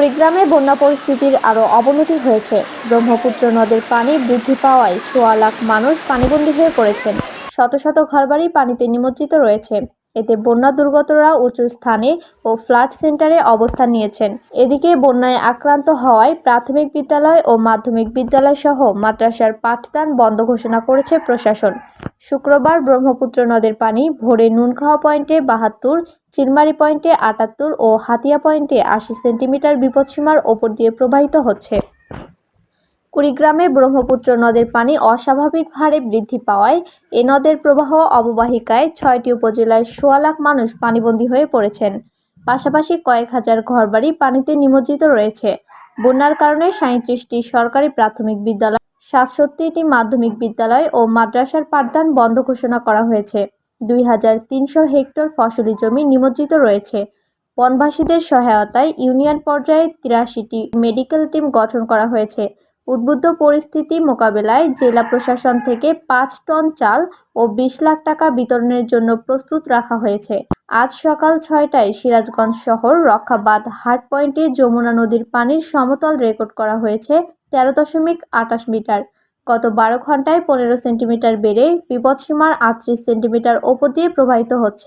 কুড়িগ্রামে বন্যা পরিস্থিতির আরও অবনতি হয়েছে। ব্রহ্মপুত্র নদের পানি বৃদ্ধি পাওয়ায় সোয়া লাখ মানুষ পানিবন্দী হয়ে পড়েছেন। শত শত ঘরবাড়ি পানিতে নিমজ্জিত রয়েছে। এতে বন্যা দুর্গতরা উঁচু স্থানে ও ফ্লাড সেন্টারে অবস্থান নিয়েছেন। এদিকে বন্যায় আক্রান্ত হওয়ায় প্রাথমিক বিদ্যালয় ও মাধ্যমিক বিদ্যালয় সহ মাদ্রাসার পাঠদান বন্ধ ঘোষণা করেছে প্রশাসন। শুক্রবার ব্রহ্মপুত্র নদের পানি ভোরে নুনখাওয়া পয়েন্টে বাহাত্তর, চিলমারি পয়েন্টে আটাত্তর ও হাতিয়া পয়েন্টে আশি সেন্টিমিটার বিপদসীমার ওপর দিয়ে প্রবাহিত হচ্ছে। কুড়িগ্রামে ব্রহ্মপুত্র নদের পানি অস্বাভাবিক হারে বৃদ্ধি পাওয়ায় এ নদের প্রবাহ অববাহিকায় ছয়টি উপজেলায় সোয়া লাখ মানুষ পানিবন্দী হয়ে পড়েছেন। পাশাপাশি কয়েক হাজার ঘরবাড়ি পানিতে নিমজ্জিত রয়েছে। বন্যার কারণে সাঁত্রিশটি সরকারি প্রাথমিক বিদ্যালয়, সাতষট্টিটি মাধ্যমিক বিদ্যালয় ও মাদ্রাসার পাঠদান বন্ধ ঘোষণা করা হয়েছে। দুই হাজার তিনশো হেক্টর ফসলি জমি নিমজ্জিত রয়েছে। বনবাসীদের সহায়তায় ইউনিয়ন পর্যায়ে তিরাশিটি মেডিকেল টিম গঠন করা হয়েছে। উদ্বুদ্ধ পরিস্থিতি মোকাবেলায় জেলা প্রশাসন থেকে পাঁচ টন চাল ও বিশ লাখ টাকা বিতরণের জন্য প্রস্তুত রাখা হয়েছে। আজ সকাল ছয়টায় সিরাজগঞ্জ শহর রক্ষাবাদ হাট পয়েন্টে যমুনা নদীর পানির সমতল রেকর্ড করা হয়েছে তেরো দশমিক আটাশ মিটার। গত বারো ঘন্টায় পনেরো সেন্টিমিটার বেড়ে বিপদসীমার আটত্রিশ সেন্টিমিটার ওপর দিয়ে প্রবাহিত হচ্ছে।